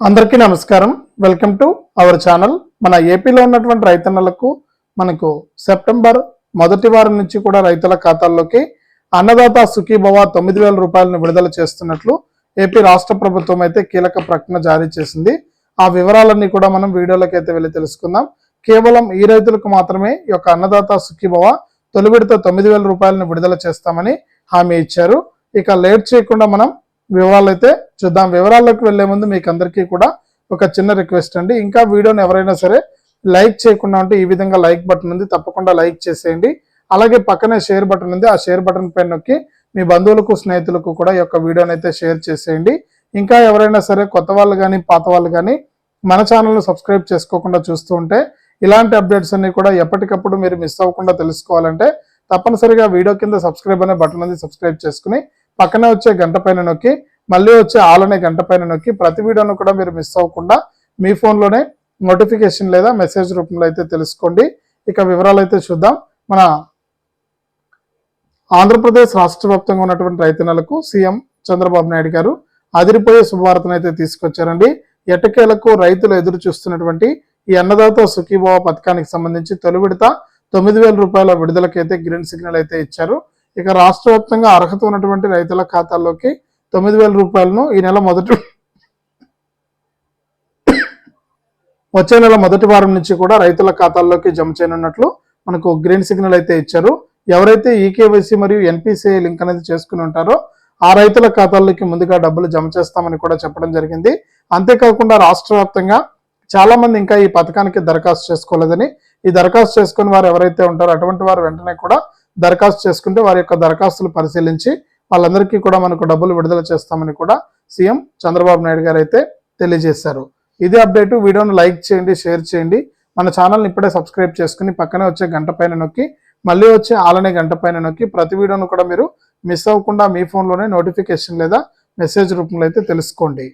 అందరికీ నమస్కారం. Welcome to our channel మన ఏపీలో ఉన్నటువంటి రైతన్నలకు మనకు సెప్టెంబర్ మొదటి వారం నుంచి కూడా రైతుల ఖాతాల్లోకి అన్నదాత సుఖీభవ తొమ్మిది వేల రూపాయలను విడుదల చేస్తున్నట్లు ఏపీ రాష్ట్ర ప్రభుత్వం అయితే కీలక ప్రకటన జారీ చేసింది. ఆ వివరాలన్నీ కూడా మనం వీడియోలోకి అయితే వెళ్ళి తెలుసుకుందాం. కేవలం ఈ రైతులకు మాత్రమే ఈ యొక్క అన్నదాత సుఖీభవ తొలి విడత తొమ్మిది వేల రూపాయలను విడుదల చేస్తామని హామీ ఇచ్చారు. ఇక లేట్ చేయకుండా మనం వివరాలు అయితే చూద్దాం. వివరాల్లోకి వెళ్ళే ముందు మీకు అందరికీ కూడా ఒక చిన్న రిక్వెస్ట్ అండి. ఇంకా వీడియోని ఎవరైనా సరే లైక్ చేయకుండా ఉంటే ఈ విధంగా లైక్ బటన్ ఉంది. తప్పకుండా లైక్ చేసేయండి. అలాగే పక్కనే షేర్ బటన్ ఉంది. ఆ షేర్ బటన్ పైన నొక్కి మీ బంధువులకు స్నేహితులకు కూడా ఈ యొక్క వీడియోని అయితే షేర్ చేసేయండి. ఇంకా ఎవరైనా సరే కొత్త వాళ్ళు కానీ పాత వాళ్ళు కానీ మన ఛానల్ను సబ్స్క్రైబ్ చేసుకోకుండా చూస్తూ ఉంటే ఇలాంటి అప్డేట్స్ అన్ని కూడా ఎప్పటికప్పుడు మీరు మిస్ అవ్వకుండా తెలుసుకోవాలంటే తప్పనిసరిగా వీడియో కింద సబ్స్క్రైబ్ అనే బటన్ ఉంది సబ్స్క్రైబ్ చేసుకుని పక్కనే వచ్చే గంట పైన నొక్కి మళ్ళీ వచ్చే ఆలనే గంట పైన నొక్కి ప్రతి వీడియోను కూడా మీరు మిస్ అవ్వకుండా మీ ఫోన్లోనే నోటిఫికేషన్ లేదా మెసేజ్ రూపంలో అయితే తెలుసుకోండి. ఇక వివరాలు అయితే చూద్దాం. మన ఆంధ్రప్రదేశ్ రాష్ట్ర వ్యాప్తంగా ఉన్నటువంటి రైతన్నలకు సీఎం చంద్రబాబు నాయుడు గారు అదిరిపోయే శుభవార్తను అయితే తీసుకొచ్చారండి. ఎటకేలకు రైతులు ఎదురు చూస్తున్నటువంటి ఈ అన్నదాత సుఖీభావ పథకానికి సంబంధించి తొలి విడత తొమ్మిది వేల రూపాయల విడుదలకైతే గ్రీన్ సిగ్నల్ అయితే ఇచ్చారు. ఇక రాష్ట్ర వ్యాప్తంగా అర్హత ఉన్నటువంటి రైతుల ఖాతాల్లోకి తొమ్మిది వేల రూపాయలను ఈ నెల మొదటి వచ్చే నెల మొదటి వారం నుంచి కూడా రైతుల ఖాతాల్లోకి జమ చేయనున్నట్లు మనకు గ్రీన్ సిగ్నల్ అయితే ఇచ్చారు. ఎవరైతే ఈకేవైసీ మరియు ఎన్పిసిఐ లింక్ అనేది చేసుకుని ఉంటారో ఆ రైతుల ఖాతాల్లోకి ముందుగా డబ్బులు జమ చేస్తామని కూడా చెప్పడం జరిగింది. అంతేకాకుండా రాష్ట్ర వ్యాప్తంగా చాలా మంది ఇంకా ఈ పథకానికి దరఖాస్తు చేసుకోలేదని ఈ దరఖాస్తు చేసుకుని వారు ఎవరైతే ఉంటారో అటువంటి వారు వెంటనే కూడా దరఖాస్తు చేసుకుంటే వారి యొక్క దరఖాస్తులు పరిశీలించి వాళ్ళందరికీ కూడా మనకు డబ్బులు విడుదల చేస్తామని కూడా సీఎం చంద్రబాబు నాయుడు గారు అయితే తెలియజేశారు. ఇదే అప్డేటు వీడియోను లైక్ చేయండి షేర్ చేయండి. మన ఛానల్ని ఇప్పుడే సబ్స్క్రైబ్ చేసుకుని పక్కనే వచ్చే గంట పైన నొక్కి మళ్ళీ వచ్చే ఆలనే గంట పైన నొక్కి ప్రతి వీడియోను కూడా మీరు మిస్ అవ్వకుండా మీ ఫోన్లోనే నోటిఫికేషన్ లేదా మెసేజ్ రూపంలో అయితే తెలుసుకోండి.